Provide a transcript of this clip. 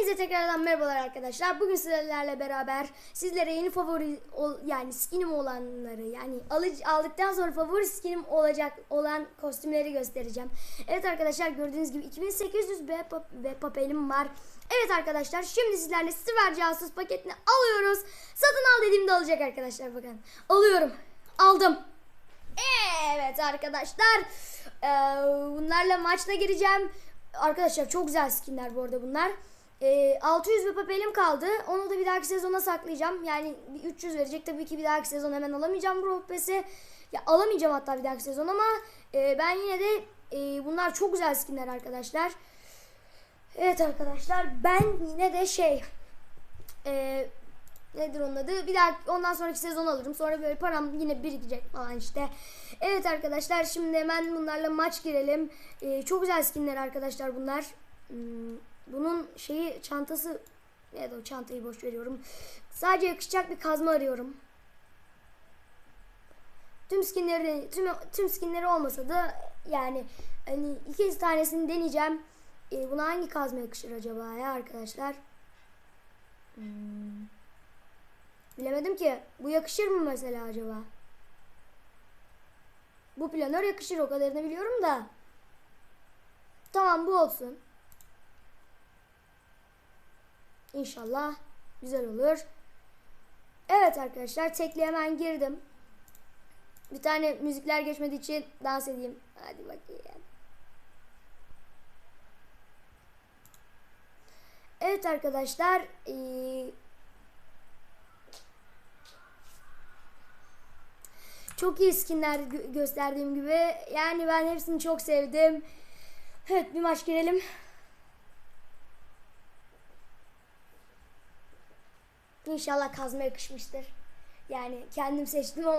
Hepinize tekrardan merhabalar arkadaşlar. Bugün sizlerle beraber sizlere yeni favori ol- yani skinim olanları yani alıc- aldıktan sonra favori skinim olacak olan kostümleri göstereceğim. Evet arkadaşlar gördüğünüz gibi 2800 B, pap- var. Evet arkadaşlar şimdi sizlerle Siver Casus paketini alıyoruz. Satın al dediğimde alacak arkadaşlar bakın. Alıyorum. Aldım. Evet arkadaşlar eee, bunlarla maçta gireceğim. Arkadaşlar çok güzel skinler bu arada bunlar. Eee, 600 bir papelim kaldı. Onu da bir dahaki sezona saklayacağım. Yani bir 300 verecek. Tabii ki bir dahaki sezon hemen alamayacağım bu Rope Ya alamayacağım hatta bir dahaki sezon ama eee, ben yine de eee, bunlar çok güzel skinler arkadaşlar. Evet arkadaşlar ben yine de şey eee nedir onun adı? Bir daha ondan sonraki sezon alırım. Sonra böyle param yine birikecek falan işte. Evet arkadaşlar şimdi hemen bunlarla maç girelim. Ee, çok güzel skinler arkadaşlar bunlar. Hmm, bunun şeyi çantası evet o çantayı boş veriyorum. Sadece yakışacak bir kazma arıyorum. Tüm skinleri tüm tüm skinleri olmasa da yani hani iki tanesini deneyeceğim. Ee, buna hangi kazma yakışır acaba ya arkadaşlar? Hmm. Bilemedim ki. Bu yakışır mı mesela acaba? Bu planör yakışır o kadarını biliyorum da. Tamam bu olsun. İnşallah güzel olur. Evet arkadaşlar tekli hemen girdim. Bir tane müzikler geçmediği için dans edeyim. Hadi bakayım. Evet arkadaşlar. eee, Çok iyi skinler gö- gösterdiğim gibi. Yani ben hepsini çok sevdim. Evet bir maç girelim. İnşallah kazma yakışmıştır. Yani kendim seçtim ama